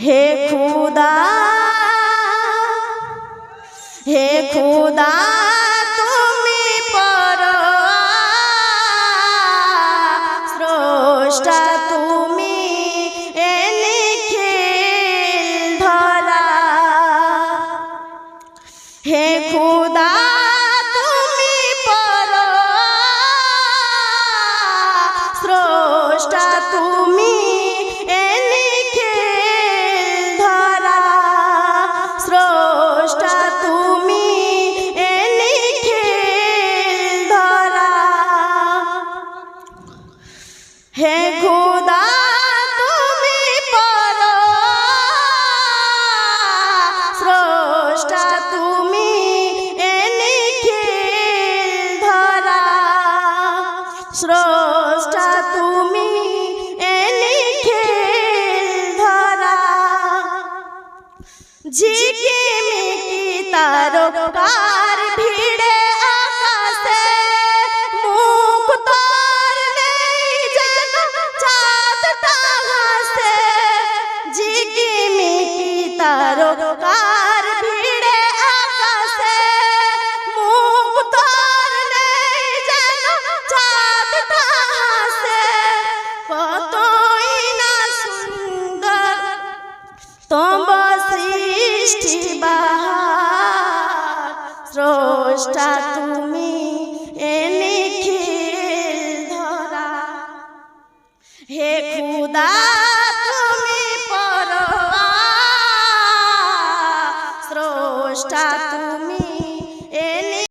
হে খুদা হে খুদা তুমি পর স্রষ্টা তুমি ধরা। হে খুদা হে খুদা, তুমি পর। স্রষ্টা তুমি এ নিখিল ধরা। স্রষ্টা তুমি এ নিখিল ধরা। ঝিকিমিকি তারকা তারকার ভিড়ে আকাশে মুখ তোর নেই যেন চাঁদ কতই না সুন্দর তোম সৃষ্টি বাহার। স্রষ্টা তুমি ধরা। হে খুদা স্রষ্টা তুমি